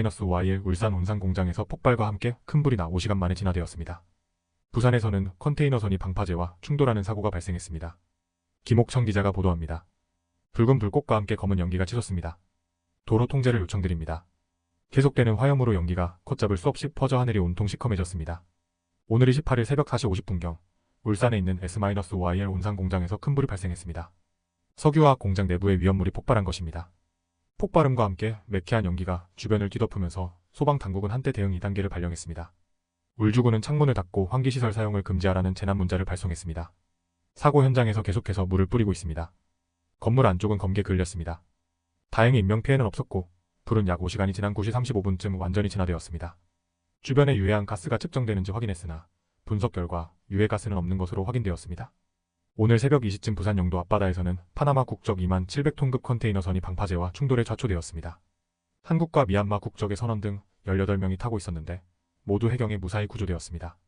S-YL 울산 온산 공장에서 폭발과 함께 큰 불이 나 5시간 만에 진화되었습니다. 부산에서는 컨테이너선이 방파제와 충돌하는 사고가 발생했습니다. 김옥청 기자가 보도합니다. 붉은 불꽃과 함께 검은 연기가 치솟습니다. 도로 통제를 요청드립니다. 계속되는 화염으로 연기가 걷잡을 수 없이 퍼져 하늘이 온통 시커매졌습니다. 오늘 28일 새벽 4시 50분경 울산에 있는 S-YL 온산 공장에서 큰 불이 발생했습니다. 석유화학 공장 내부에 위험물이 폭발한 것입니다. 폭발음과 함께 매캐한 연기가 주변을 뒤덮으면서 소방 당국은 한때 대응 2단계를 발령했습니다. 울주군은 창문을 닫고 환기시설 사용을 금지하라는 재난 문자를 발송했습니다. 사고 현장에서 계속해서 물을 뿌리고 있습니다. 건물 안쪽은 검게 그을렸습니다. 다행히 인명피해는 없었고 불은 약 5시간이 지난 9시 35분쯤 완전히 진화되었습니다. 주변에 유해한 가스가 측정되는지 확인했으나 분석 결과 유해가스는 없는 것으로 확인되었습니다. 오늘 새벽 2시쯤 부산 영도 앞바다에서는 파나마 국적 2만 700톤급 컨테이너선이 방파제와 충돌에 좌초되었습니다. 한국과 미얀마 국적의 선원 등 18명이 타고 있었는데 모두 해경에 무사히 구조되었습니다.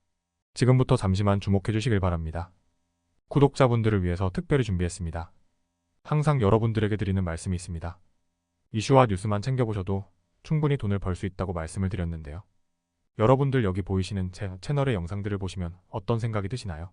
지금부터 잠시만 주목해 주시길 바랍니다. 구독자분들을 위해서 특별히 준비했습니다. 항상 여러분들에게 드리는 말씀이 있습니다. 이슈와 뉴스만 챙겨보셔도 충분히 돈을 벌 수 있다고 말씀을 드렸는데요. 여러분들 여기 보이시는 제 채널의 영상들을 보시면 어떤 생각이 드시나요?